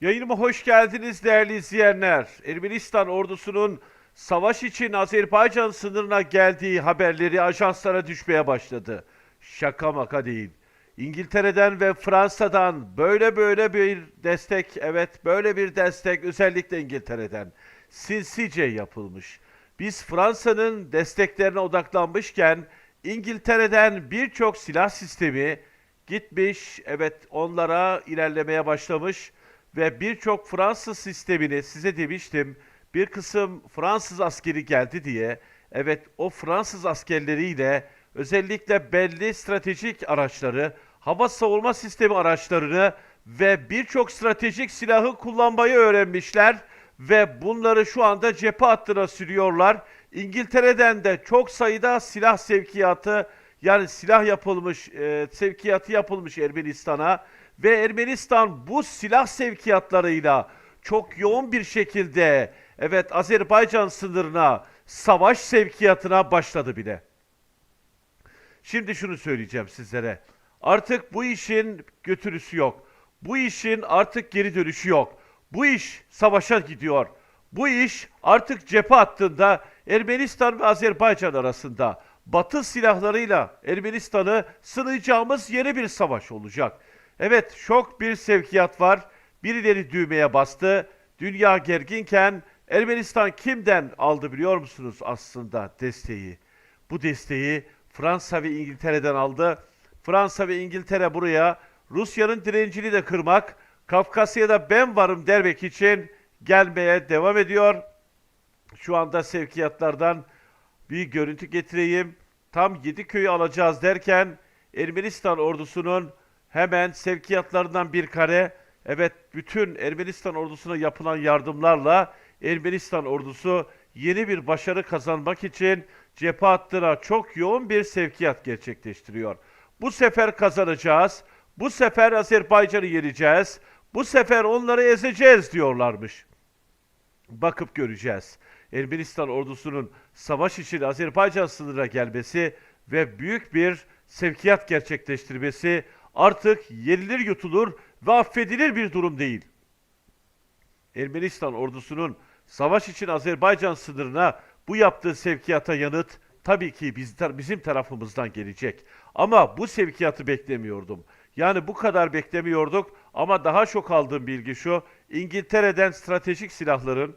Yayınıma hoş geldiniz değerli izleyenler. Ermenistan ordusunun savaş için Azerbaycan sınırına geldiği haberleri ajanslara düşmeye başladı. Şaka maka değil. İngiltere'den ve Fransa'dan böyle böyle bir destek, evet böyle bir destek özellikle İngiltere'den sinsice yapılmış. Biz Fransa'nın desteklerine odaklanmışken İngiltere'den birçok silah sistemi gitmiş, evet onlara ilerlemeye başlamış ve birçok Fransız sistemini size demiştim bir kısım Fransız askeri geldi diye. Evet o Fransız askerleriyle özellikle belli stratejik araçları, hava savunma sistemi araçlarını ve birçok stratejik silahı kullanmayı öğrenmişler. Ve bunları şu anda cephe hattına sürüyorlar. İngiltere'den de çok sayıda silah sevkiyatı yani silah yapılmış, e, sevkiyatı yapılmış Ermenistan'a ve Ermenistan bu silah sevkiyatlarıyla çok yoğun bir şekilde evet Azerbaycan sınırına savaş sevkiyatına başladı bile. Şimdi şunu söyleyeceğim sizlere. Artık bu işin götürüsü yok. Bu işin artık geri dönüşü yok. Bu iş savaşa gidiyor. Bu iş artık cephe hattında Ermenistan ve Azerbaycan arasında Batı silahlarıyla Ermenistan'ı sınayacağımız yeni bir savaş olacak. Evet şok bir sevkiyat var. Birileri düğmeye bastı. Dünya gerginken Ermenistan kimden aldı biliyor musunuz aslında desteği? Bu desteği Fransa ve İngiltere'den aldı. Fransa ve İngiltere buraya Rusya'nın direncini de kırmak, Kafkasya'da ben varım demek için gelmeye devam ediyor. Şu anda sevkiyatlardan bir görüntü getireyim. Tam 7 köyü alacağız derken Ermenistan ordusunun hemen sevkiyatlarından bir kare evet bütün Ermenistan ordusuna yapılan yardımlarla Ermenistan ordusu yeni bir başarı kazanmak için cephe hattına çok yoğun bir sevkiyat gerçekleştiriyor. Bu sefer kazanacağız. Bu sefer Azerbaycan'ı yeneceğiz. Bu sefer onları ezeceğiz diyorlarmış bakıp göreceğiz. Ermenistan ordusunun savaş için Azerbaycan sınırına gelmesi ve büyük bir sevkiyat gerçekleştirmesi artık yenilir yutulur ve affedilir bir durum değil. Ermenistan ordusunun savaş için Azerbaycan sınırına bu yaptığı sevkiyata yanıt tabii ki biz, bizim tarafımızdan gelecek. Ama bu sevkiyatı beklemiyordum. Yani bu kadar beklemiyorduk ama daha çok aldığım bilgi şu. İngiltere'den stratejik silahların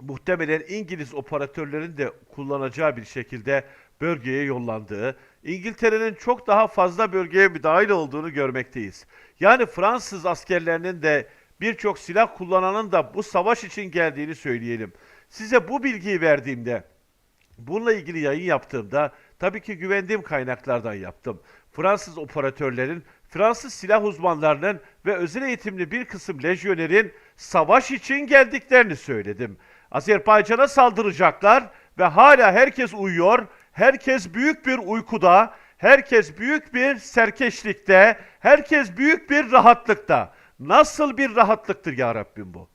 muhtemelen İngiliz operatörlerin de kullanacağı bir şekilde bölgeye yollandığı, İngiltere'nin çok daha fazla bölgeye müdahil olduğunu görmekteyiz. Yani Fransız askerlerinin de birçok silah kullananın da bu savaş için geldiğini söyleyelim. Size bu bilgiyi verdiğimde, bununla ilgili yayın yaptığımda tabii ki güvendiğim kaynaklardan yaptım. Fransız operatörlerin, Fransız silah uzmanlarının ve özel eğitimli bir kısım lejyonerin savaş için geldiklerini söyledim. Azerbaycan'a saldıracaklar ve hala herkes uyuyor. Herkes büyük bir uykuda, herkes büyük bir serkeşlikte, herkes büyük bir rahatlıkta. Nasıl bir rahatlıktır ya Rabbim bu?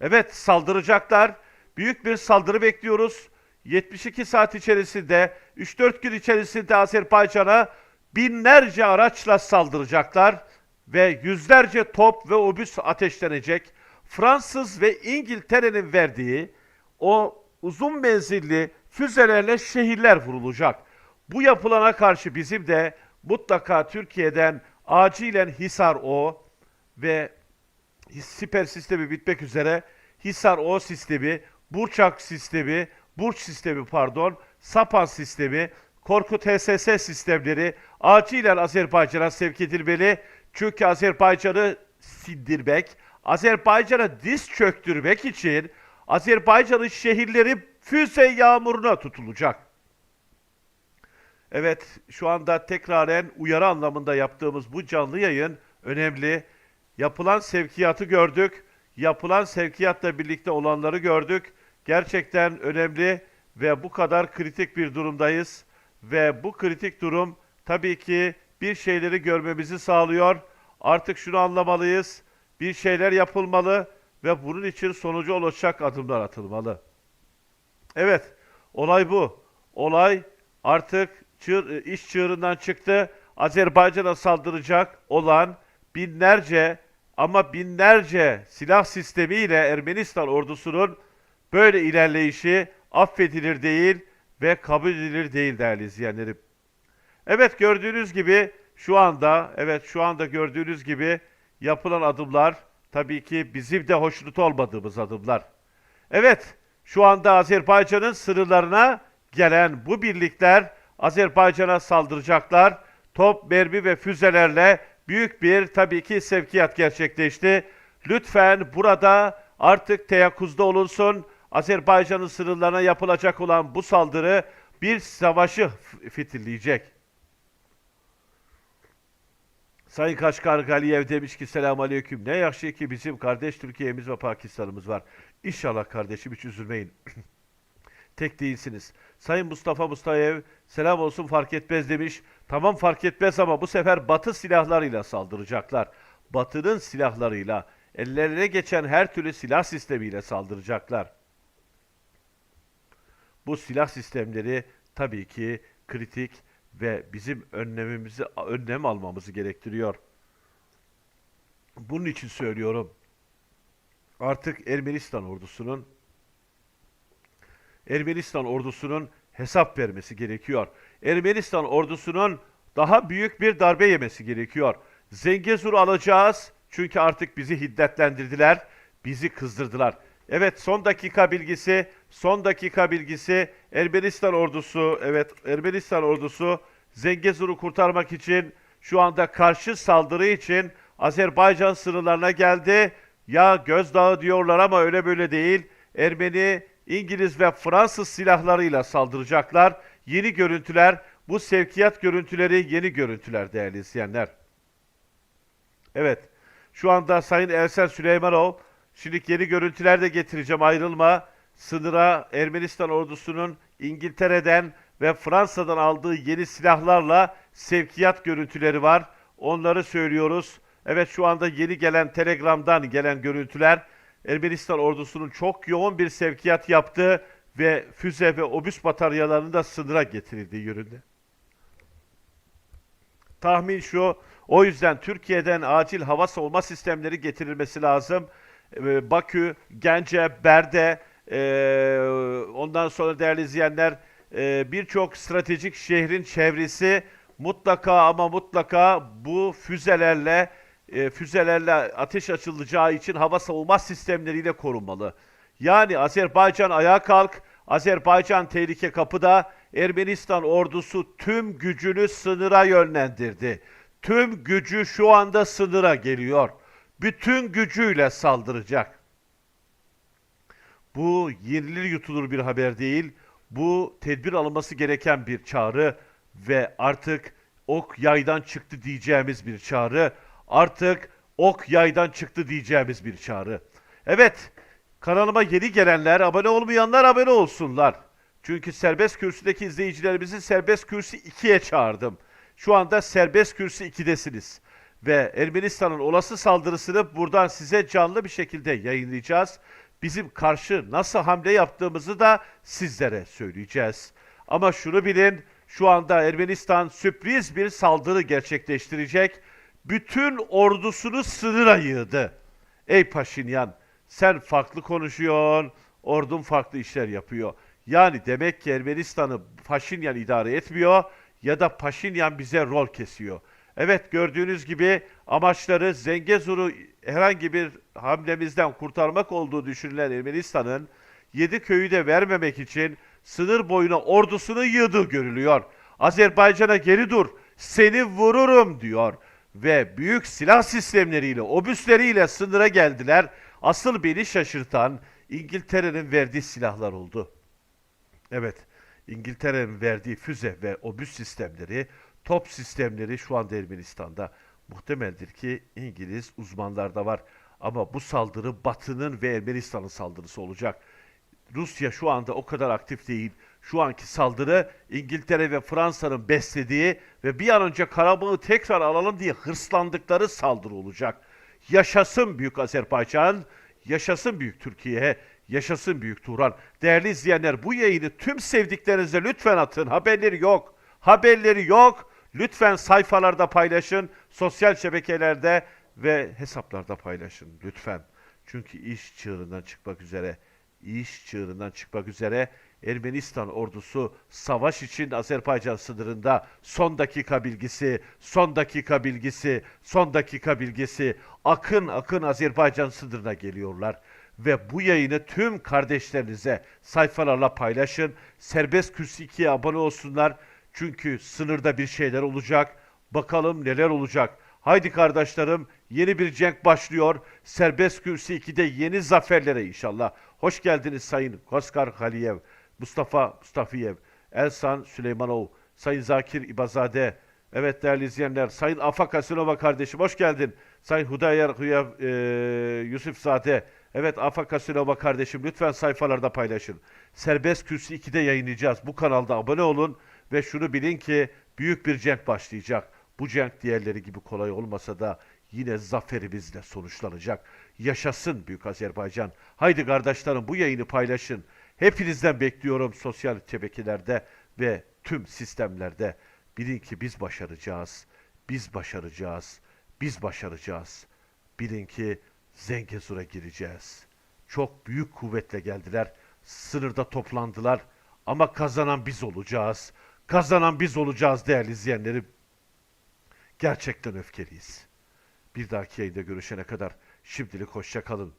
Evet saldıracaklar. Büyük bir saldırı bekliyoruz. 72 saat içerisinde, 3-4 gün içerisinde Azerbaycan'a binlerce araçla saldıracaklar ve yüzlerce top ve obüs ateşlenecek. Fransız ve İngiltere'nin verdiği o uzun menzilli füzelerle şehirler vurulacak. Bu yapılana karşı bizim de mutlaka Türkiye'den acilen Hisar O ve siper sistemi bitmek üzere Hisar O sistemi, Burçak sistemi, Burç sistemi pardon, Sapan sistemi, Korkut HSS sistemleri acilen Azerbaycan'a sevk edilmeli. Çünkü Azerbaycan'ı sindirmek, Azerbaycan'a diz çöktürmek için Azerbaycan'ın şehirleri füze yağmuruna tutulacak. Evet, şu anda tekraren uyarı anlamında yaptığımız bu canlı yayın önemli. Yapılan sevkiyatı gördük. Yapılan sevkiyatla birlikte olanları gördük. Gerçekten önemli ve bu kadar kritik bir durumdayız. Ve bu kritik durum tabii ki bir şeyleri görmemizi sağlıyor. Artık şunu anlamalıyız. Bir şeyler yapılmalı ve bunun için sonucu olacak adımlar atılmalı. Evet, olay bu. Olay artık çığır, iş çığırından çıktı. Azerbaycan'a saldıracak olan binlerce ama binlerce silah sistemiyle Ermenistan ordusunun böyle ilerleyişi affedilir değil ve kabul edilir değil değerli izleyenlerim. Evet gördüğünüz gibi şu anda evet şu anda gördüğünüz gibi yapılan adımlar tabii ki bizim de hoşnut olmadığımız adımlar. Evet şu anda Azerbaycan'ın sınırlarına gelen bu birlikler Azerbaycan'a saldıracaklar. Top, mermi ve füzelerle büyük bir tabii ki sevkiyat gerçekleşti. Lütfen burada artık teyakkuzda olunsun. Azerbaycan'ın sınırlarına yapılacak olan bu saldırı bir savaşı fitilleyecek. Sayın Kaşkar Galiyev demiş ki selamun aleyküm. Ne yaxşı ki bizim kardeş Türkiye'miz ve Pakistan'ımız var. İnşallah kardeşim hiç üzülmeyin. Tek değilsiniz. Sayın Mustafa Mustayev selam olsun fark etmez demiş. Tamam fark etmez ama bu sefer Batı silahlarıyla saldıracaklar. Batı'nın silahlarıyla, ellerine geçen her türlü silah sistemiyle saldıracaklar. Bu silah sistemleri tabii ki kritik ve bizim önlemimizi önlem almamızı gerektiriyor. Bunun için söylüyorum. Artık Ermenistan ordusunun Ermenistan ordusunun hesap vermesi gerekiyor. Ermenistan ordusunun daha büyük bir darbe yemesi gerekiyor. Zengezur alacağız çünkü artık bizi hiddetlendirdiler, bizi kızdırdılar. Evet son dakika bilgisi, son dakika bilgisi Ermenistan ordusu, evet Ermenistan ordusu Zengezur'u kurtarmak için şu anda karşı saldırı için Azerbaycan sınırlarına geldi. Ya gözdağı diyorlar ama öyle böyle değil. Ermeni, İngiliz ve Fransız silahlarıyla saldıracaklar. Yeni görüntüler, bu sevkiyat görüntüleri yeni görüntüler değerli izleyenler. Evet, şu anda Sayın Ersel Süleymanov, şimdi yeni görüntüler de getireceğim ayrılma. Sınıra Ermenistan ordusunun İngiltere'den ve Fransa'dan aldığı yeni silahlarla sevkiyat görüntüleri var. Onları söylüyoruz. Evet şu anda yeni gelen Telegram'dan gelen görüntüler Ermenistan ordusunun çok yoğun bir sevkiyat yaptığı ve füze ve obüs bataryalarının da sınıra getirildiği yönünde. Tahmin şu, o yüzden Türkiye'den acil hava savunma sistemleri getirilmesi lazım. Ee, Bakü, Gence, Berde, ondan sonra değerli izleyenler ee, birçok stratejik şehrin çevresi mutlaka ama mutlaka bu füzelerle e, füzelerle ateş açılacağı için hava savunma sistemleriyle korunmalı. Yani Azerbaycan ayağa kalk, Azerbaycan tehlike kapıda, Ermenistan ordusu tüm gücünü sınıra yönlendirdi. Tüm gücü şu anda sınıra geliyor. Bütün gücüyle saldıracak. Bu yenilir yutulur bir haber değil. Bu tedbir alınması gereken bir çağrı ve artık ok yaydan çıktı diyeceğimiz bir çağrı. Artık ok yaydan çıktı diyeceğimiz bir çağrı. Evet, kanalıma yeni gelenler, abone olmayanlar abone olsunlar. Çünkü serbest kürsüdeki izleyicilerimizi serbest kürsü 2'ye çağırdım. Şu anda serbest kürsü 2'desiniz. Ve Ermenistan'ın olası saldırısını buradan size canlı bir şekilde yayınlayacağız. Bizim karşı nasıl hamle yaptığımızı da sizlere söyleyeceğiz. Ama şunu bilin, şu anda Ermenistan sürpriz bir saldırı gerçekleştirecek. Bütün ordusunu sınıra yığdı. Ey Paşinyan, sen farklı konuşuyorsun, ordun farklı işler yapıyor. Yani demek ki Ermenistan'ı Paşinyan idare etmiyor ya da Paşinyan bize rol kesiyor. Evet gördüğünüz gibi amaçları Zengezur'u herhangi bir hamlemizden kurtarmak olduğu düşünülen Ermenistan'ın yedi köyü de vermemek için sınır boyuna ordusunu yığdığı görülüyor. Azerbaycan'a geri dur, seni vururum diyor. Ve büyük silah sistemleriyle, obüsleriyle sınıra geldiler. Asıl beni şaşırtan İngiltere'nin verdiği silahlar oldu. Evet, İngiltere'nin verdiği füze ve obüs sistemleri, top sistemleri şu anda Ermenistan'da. Muhtemeldir ki İngiliz uzmanlarda var. Ama bu saldırı Batı'nın ve Ermenistan'ın saldırısı olacak. Rusya şu anda o kadar aktif değil. Şu anki saldırı İngiltere ve Fransa'nın beslediği ve bir an önce Karabağ'ı tekrar alalım diye hırslandıkları saldırı olacak. Yaşasın Büyük Azerbaycan, yaşasın Büyük Türkiye, yaşasın Büyük Turan. Değerli izleyenler bu yayını tüm sevdiklerinize lütfen atın. Haberleri yok. Haberleri yok. Lütfen sayfalarda paylaşın, sosyal şebekelerde ve hesaplarda paylaşın lütfen. Çünkü iş çığırından çıkmak üzere, iş çığırından çıkmak üzere Ermenistan ordusu savaş için Azerbaycan sınırında son dakika bilgisi, son dakika bilgisi, son dakika bilgisi akın akın Azerbaycan sınırına geliyorlar. Ve bu yayını tüm kardeşlerinize sayfalarla paylaşın. Serbest Kürsü 2'ye abone olsunlar. Çünkü sınırda bir şeyler olacak. Bakalım neler olacak. Haydi kardeşlerim yeni bir cenk başlıyor. Serbest Kürsü 2'de yeni zaferlere inşallah. Hoş geldiniz Sayın Koskar Haliyev, Mustafa Mustafiyev, Elsan Süleymanov, Sayın Zakir İbazade. Evet değerli izleyenler, Sayın Afak Asinova kardeşim hoş geldin. Sayın Hudayar Huyav e, Yusufzade. Evet Afak Asinova kardeşim lütfen sayfalarda paylaşın. Serbest Kürsü 2'de yayınlayacağız. Bu kanalda abone olun ve şunu bilin ki büyük bir cenk başlayacak. Bu cenk diğerleri gibi kolay olmasa da yine zaferimizle sonuçlanacak. Yaşasın Büyük Azerbaycan. Haydi kardeşlerim bu yayını paylaşın. Hepinizden bekliyorum sosyal şebekelerde ve tüm sistemlerde. Bilin ki biz başaracağız. Biz başaracağız. Biz başaracağız. Bilin ki Zengezur'a gireceğiz. Çok büyük kuvvetle geldiler. Sınırda toplandılar. Ama kazanan biz olacağız. Kazanan biz olacağız değerli izleyenlerim. Gerçekten öfkeliyiz. Bir dahaki yayında görüşene kadar şimdilik hoşça kalın.